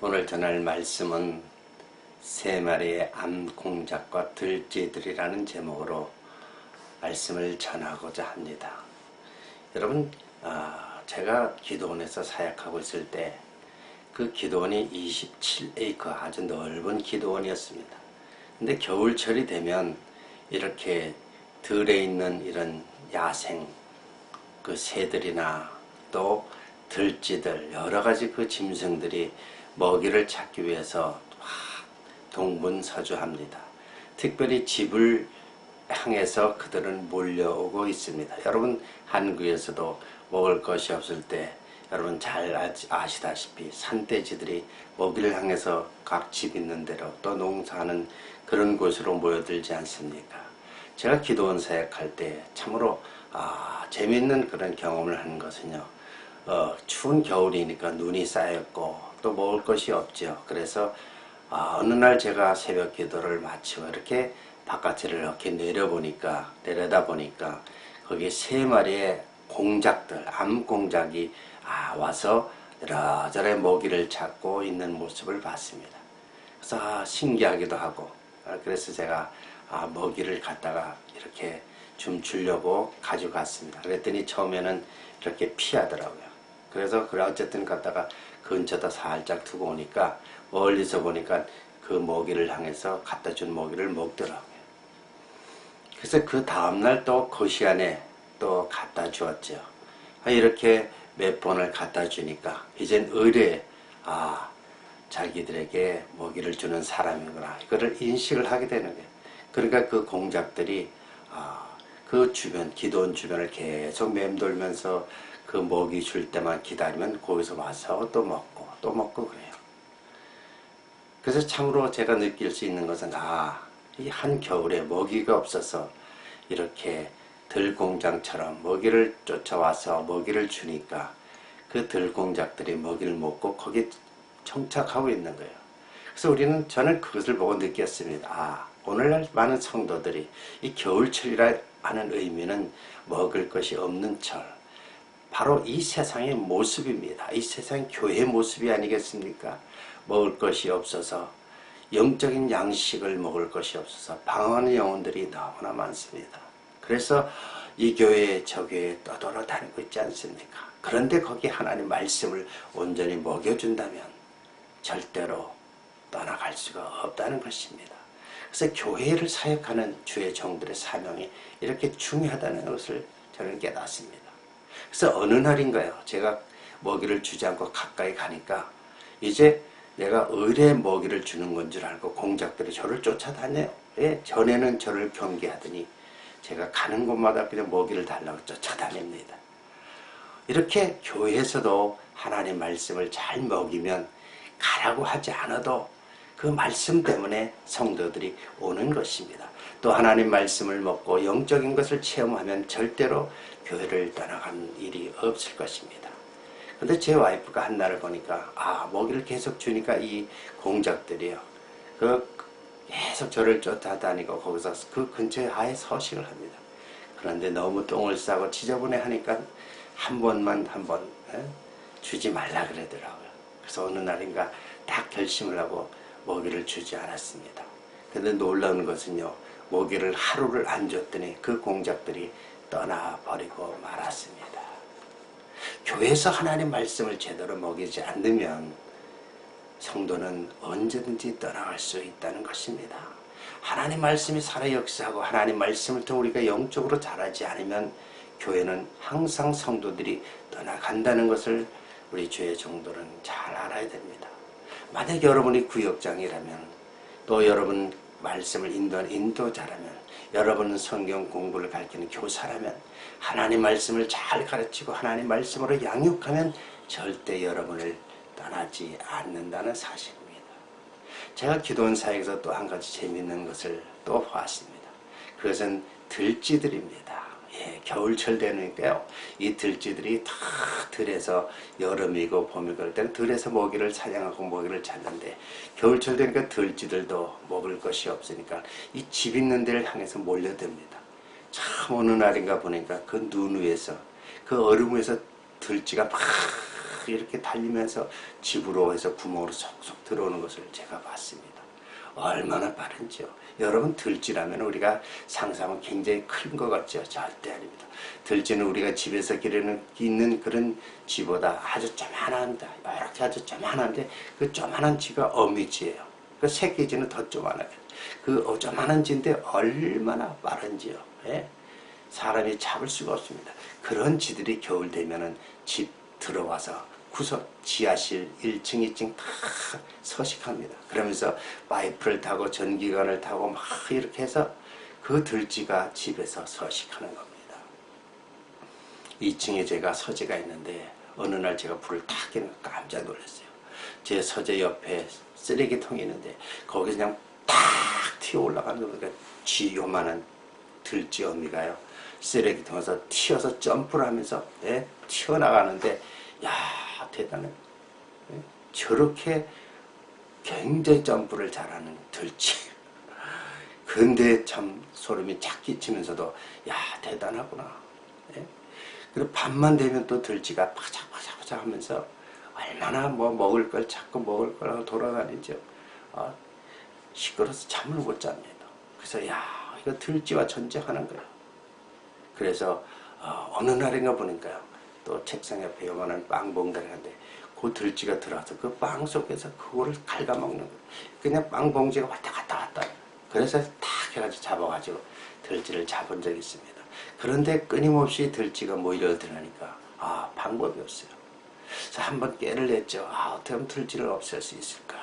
오늘 전할 말씀은 세 마리의 암공작과 들쥐들이라는 제목으로 말씀을 전하고자 합니다. 여러분, 아, 제가 기도원에서 사역하고 있을 때 그 기도원이 27에이커 아주 넓은 기도원이었습니다. 근데 겨울철이 되면 이렇게 들에 있는 이런 야생 그 새들이나 또 들쥐들 여러 가지 그 짐승들이 먹이를 찾기 위해서 동분서주합니다. 특별히 집을 향해서 그들은 몰려오고 있습니다. 여러분 한국에서도 먹을 것이 없을 때 여러분 잘 아시다시피 산돼지들이 먹이를 향해서 각 집 있는 대로 또 농사하는 그런 곳으로 모여들지 않습니까? 제가 기도원 사역할 때 참으로 아, 재밌는 그런 경험을 하는 것은요. 어, 추운 겨울이니까 눈이 쌓였고 또 먹을 것이 없죠. 그래서 아, 어느 날 제가 새벽 기도를 마치고 이렇게 바깥을 이렇게 내려보니까 내려다 보니까 거기 세 마리의 공작들 암 공작이 아, 와서 이러저러 먹이를 찾고 있는 모습을 봤습니다. 그래서 아, 신기하기도 하고 아, 그래서 제가 아, 먹이를 갖다가 이렇게 좀 주려고 가져갔습니다. 그랬더니 처음에는 이렇게 피하더라고요. 그래서 그래 어쨌든 갖다가 근처다 살짝 두고 오니까 멀리서 보니까 그 먹이를 향해서 갖다 준 먹이를 먹더라고요. 그래서 그 다음날 또그 시간에 또 갖다 주었죠. 아, 이렇게 몇 번을 갖다 주니까 이젠 의뢰 아 자기들에게 먹이를 주는 사람이구나 이거를 인식을 하게 되는 거예요. 그러니까 그 공작들이 아, 그 주변 기도원 주변을 계속 맴돌면서 그 먹이 줄 때만 기다리면 거기서 와서 또 먹고 또 먹고 그래요. 그래서 참으로 제가 느낄 수 있는 것은 아, 이 한겨울에 먹이가 없어서 이렇게 들공장처럼 먹이를 쫓아와서 먹이를 주니까 그 들공작들이 먹이를 먹고 거기 정착하고 있는 거예요. 그래서 우리는 저는 그것을 보고 느꼈습니다. 아, 오늘날 많은 성도들이 이 겨울철이라 하는 의미는 먹을 것이 없는 철. 바로 이 세상의 모습입니다. 이 세상 교회 모습이 아니겠습니까? 먹을 것이 없어서 영적인 양식을 먹을 것이 없어서 방황하는 영혼들이 너무나 많습니다. 그래서 이 교회 저 교회 떠돌아 다니고 있지 않습니까? 그런데 거기 하나님 말씀을 온전히 먹여준다면 절대로 떠나갈 수가 없다는 것입니다. 그래서 교회를 사역하는 주의 종들의 사명이 이렇게 중요하다는 것을 저는 깨닫습니다. 그래서 어느 날인가요? 제가 먹이를 주지 않고 가까이 가니까 이제 내가 의뢰 먹이를 주는 건 줄 알고 공작들이 저를 쫓아다녀요. 예, 전에는 저를 경계하더니 제가 가는 곳마다 그냥 먹이를 달라고 쫓아다닙니다. 이렇게 교회에서도 하나님 말씀을 잘 먹이면 가라고 하지 않아도 그 말씀 때문에 성도들이 오는 것입니다. 또 하나님 말씀을 먹고 영적인 것을 체험하면 절대로 교회를 떠나간 일이 없을 것입니다. 근데 제 와이프가 한날을 보니까 아 먹이를 계속 주니까 이 공작들이요. 그 계속 저를 쫓아다니고 거기서 그 근처에 아예 서식을 합니다. 그런데 너무 똥을 싸고 지저분해 하니까 한 번만 한번 예? 주지 말라 그러더라고요. 그래서 어느 날인가 딱 결심을 하고 먹이를 주지 않았습니다. 근데 놀라운 것은요. 먹이를 하루를 안 줬더니 그 공작들이 떠나버리고 말았습니다. 교회에서 하나님 말씀을 제대로 먹이지 않으면 성도는 언제든지 떠나갈 수 있다는 것입니다. 하나님 말씀이 살아 역사하고 하나님 말씀을 통해 우리가 영적으로 자라지 않으면 교회는 항상 성도들이 떠나간다는 것을 우리 주의 정도는 잘 알아야 됩니다. 만약 여러분이 구역장이라면 또 여러분 말씀을 인도하는 인도자라면 여러분은 성경 공부를 가르치는 교사라면 하나님 말씀을 잘 가르치고 하나님 말씀으로 양육하면 절대 여러분을 떠나지 않는다는 사실입니다. 제가 기도원 사역에서 또 한 가지 재미있는 것을 또 보았습니다. 그것은 들쥐들입니다. 예, 겨울철 되니까요. 이 들쥐들이 다 들에서 여름이고 봄이고 그럴 때는 들에서 먹이를 사냥하고 먹이를 찾는데 겨울철 되니까 들쥐들도 먹을 것이 없으니까 이 집 있는 데를 향해서 몰려듭니다. 참 어느 날인가 보니까 그 눈 위에서 그 얼음 위에서 들쥐가 막 이렇게 달리면서 집으로 해서 구멍으로 속속 들어오는 것을 제가 봤습니다. 얼마나 빠른지요. 여러분 들쥐라면 우리가 상상하면 굉장히 큰 것 같죠? 절대 아닙니다. 들쥐는 우리가 집에서 기르는 있는 그런 쥐보다 아주 조만합니다. 이렇게 아주 조만한데 그 조만한 쥐가 어미쥐예요. 그 새끼쥐는 더 조만해요. 그 조만한 쥐인데 얼마나 빠른지요. 예? 사람이 잡을 수가 없습니다. 그런 쥐들이 겨울 되면은 집 들어와서 구석 지하실 1층, 2층 다 서식합니다. 그러면서 파이프를 타고 전기관을 타고 막 이렇게 해서 그 들쥐가 집에서 서식하는 겁니다. 2층에 제가 서재가 있는데 어느 날 제가 불을 탁 켜는 깜짝 놀랐어요. 제 서재 옆에 쓰레기통이 있는데 거기 그냥 탁 튀어 올라가는 거니까 쥐 요만한 들쥐 어미가요. 쓰레기통에서 튀어서 점프를 하면서 예? 튀어나가는데 야 대단해. 예? 저렇게 굉장히 점프를 잘하는 들쥐. 근데 참 소름이 착 끼치면서도 야 대단하구나. 예? 그리고 밤만 되면 또 들쥐가 파작파작파작 하면서 얼마나 뭐 먹을 걸 찾고 먹을 걸 하고 돌아다니죠. 어, 시끄러워서 잠을 못 잡니다. 그래서 야 이거 들쥐와 전쟁하는 거야. 그래서 어, 느 날인가 보니까요. 또 책상 옆에 요만한 빵 봉다리 한데 그 들쥐가 들어와서 그 빵 속에서 그거를 갉아먹는 거예요. 그냥 빵 봉지가 왔다 갔다 왔다. 그래서 탁 해가지고 잡아가지고 들쥐를 잡은 적이 있습니다. 그런데 끊임없이 들쥐가 모이려들으니까 아 방법이 없어요. 그래서 한번 깨를 냈죠. 아 어떻게 하면 들쥐를 없앨 수 있을까?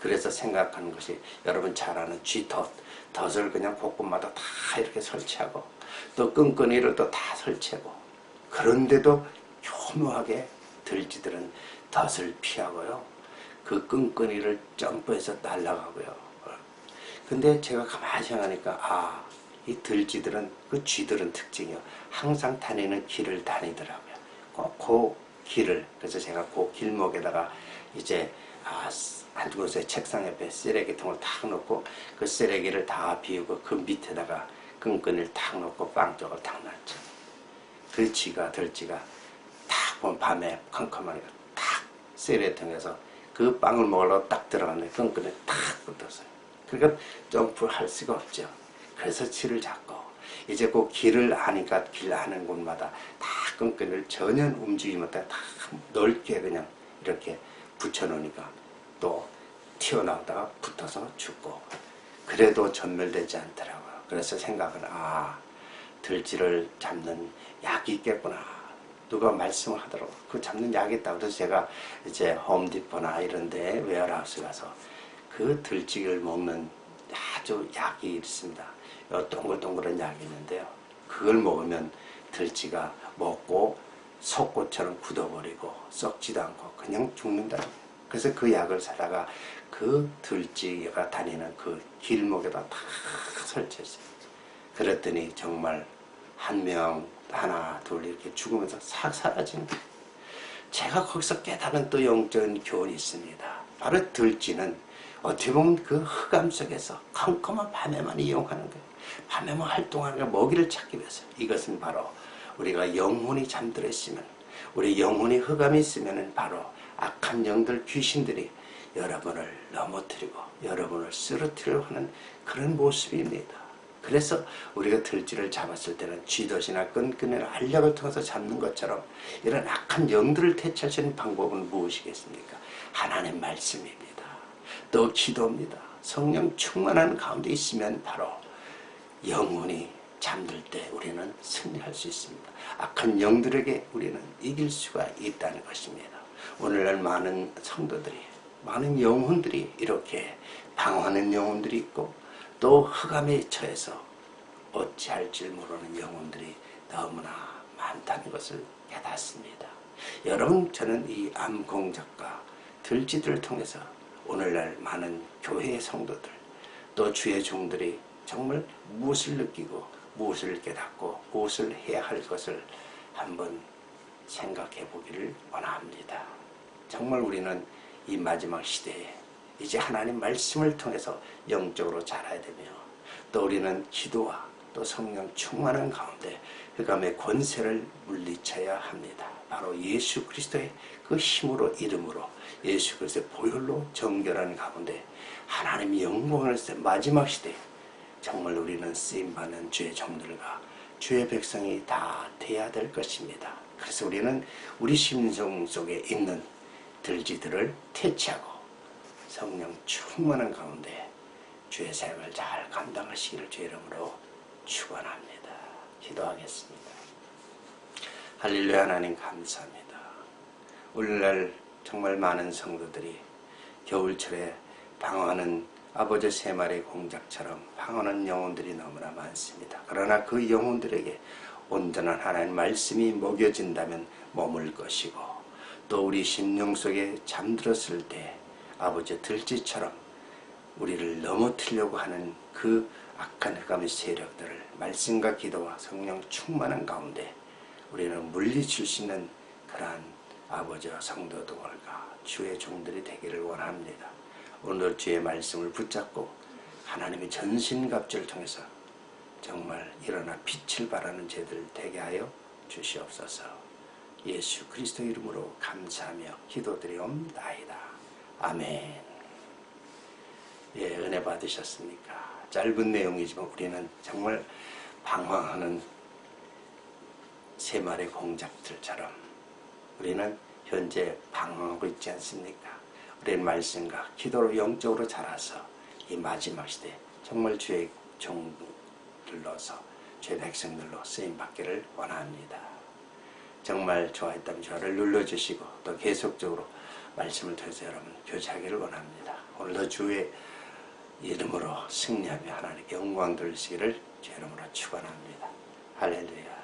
그래서 생각하는 것이 여러분 잘 아는 쥐덫 덫을 그냥 곳곳마다 다 이렇게 설치하고 또 끈끈이를 또 다 설치하고 그런데도 교묘하게 들쥐들은 덫을 피하고요. 그 끈끈이를 점프해서 날아가고요. 근데 제가 가만히 생각하니까 아, 이 들쥐들은 그 쥐들은 특징이요. 항상 다니는 길을 다니더라고요. 그 길을 그래서 제가 그 길목에다가 이제 아, 한 곳에 책상 옆에 쓰레기통을 탁 놓고 그 쓰레기를 다 비우고 그 밑에다가 끈끈이를 탁 놓고 빵 쪽을 탁 놨죠. 그 쥐가 들쥐가 탁 보면 밤에 컴컴하니까 탁 쓰레기통에서 그 빵을 먹으러 딱 들어갔는데 끈끈이 탁 붙었어요. 그러니까 점프할 수가 없죠. 그래서 쥐를 잡고 이제 그 길을 아니까 길 아는 곳마다 다 끈끈이를 전혀 움직이지 못하게 다 넓게 그냥 이렇게 붙여놓으니까 또 튀어나오다가 붙어서 죽고 그래도 전멸되지 않더라고요. 그래서 생각은 아 들쥐를 잡는 약이 있겠구나. 누가 말씀을 하더라고. 그 잡는 약이 있다고. 그래서 제가 이제 홈디포나 이런데 웨어하우스 가서 그 들쥐를 먹는 아주 약이 있습니다. 동글동글한 약이 있는데요. 그걸 먹으면 들쥐가 먹고 속꽃처럼 굳어버리고 썩지도 않고 그냥 죽는다. 그래서 그 약을 사다가 그 들쥐가 다니는 그 길목에다 다 설치했어요. 그랬더니 정말 한 명, 하나, 둘 이렇게 죽으면서 싹 거예요. 제가 거기서 깨달은 또 영적인 교훈이 있습니다. 바로 들쥐는 어떻게 보면 그 흑암 속에서 컴컴한 밤에만 이용하는 거예요. 밤에만 활동하는 게 먹이를 찾기 위해서. 이것은 바로 우리가 영혼이 잠들어 있으면, 우리 영혼이 흑암이 있으면 바로 악한 영들, 귀신들이 여러분을 넘어뜨리고 여러분을 쓰러뜨리려 하는 그런 모습입니다. 그래서 우리가 들쥐를 잡았을 때는 쥐덫이나 끈끈이나 알약을 통해서 잡는 것처럼 이런 악한 영들을 퇴치할 수 있는 방법은 무엇이겠습니까? 하나님 말씀입니다. 또 기도입니다. 성령 충만한 가운데 있으면 바로 영혼이 잠들 때 우리는 승리할 수 있습니다. 악한 영들에게 우리는 이길 수가 있다는 것입니다. 오늘날 많은 성도들이, 많은 영혼들이 이렇게 방황하는 영혼들이 있고 또 흑암에 처해서 어찌할 줄 모르는 영혼들이 너무나 많다는 것을 깨닫습니다. 여러분, 저는 이 암공작과 들쥐들을 통해서 오늘날 많은 교회의 성도들 또 주의 종들이 정말 무엇을 느끼고 무엇을 깨닫고 무엇을 해야 할 것을 한번 생각해 보기를 원합니다. 정말 우리는 이 마지막 시대에 이제 하나님 말씀을 통해서 영적으로 자라야 되며 또 우리는 기도와 또 성령 충만한 가운데 흑암의 권세를 물리쳐야 합니다. 바로 예수 그리스도의 그 힘으로 이름으로 예수 그리스도의 보혈로 정결한 가운데 하나님의 영광을 세 마지막 시대 정말 우리는 쓰임 받는 주의 종들과 주의 백성이 다 돼야 될 것입니다. 그래서 우리는 우리 심성 속에 있는 들지들을 퇴치하고 성령 충만한 가운데 주의 사역을 잘 감당하시기를 주의 이름으로 축원합니다. 기도하겠습니다. 할렐루야 하나님 감사합니다. 오늘날 정말 많은 성도들이 겨울철에 방황하는 아버지 세 마리 공작처럼 방황하는 영혼들이 너무나 많습니다. 그러나 그 영혼들에게 온전한 하나님 말씀이 먹여진다면 머물 것이고 또 우리 심령 속에 잠들었을 때 아버지 들쥐처럼 우리를 넘어뜨려고 하는 그 악한 흑암의 세력들을 말씀과 기도와 성령 충만한 가운데 우리는 물리칠 수 있는 그러한 아버지와 성도들과 주의 종들이 되기를 원합니다. 오늘 주의 말씀을 붙잡고 하나님의 전신갑주를 통해서 정말 일어나 빛을 발하는 죄들 되게 하여 주시옵소서. 예수 그리스도 이름으로 감사하며 기도드리옵나이다. 아멘. 예, 은혜 받으셨습니까? 짧은 내용이지만 우리는 정말 방황하는 세 마리 공작들처럼 우리는 현재 방황하고 있지 않습니까? 우리는 말씀과 기도로 영적으로 자라서 이 마지막 시대 정말 주의 종들로서 주의 백성들로 쓰임 받기를 원합니다. 정말 좋아했다면 저를 눌러주시고 또 계속적으로 말씀을 통해서 여러분 교제하기를 원합니다. 오늘도 주의 이름으로 승리하며 하나님께 영광 돌리시기를 주 이름으로 축원합니다. 할렐루야.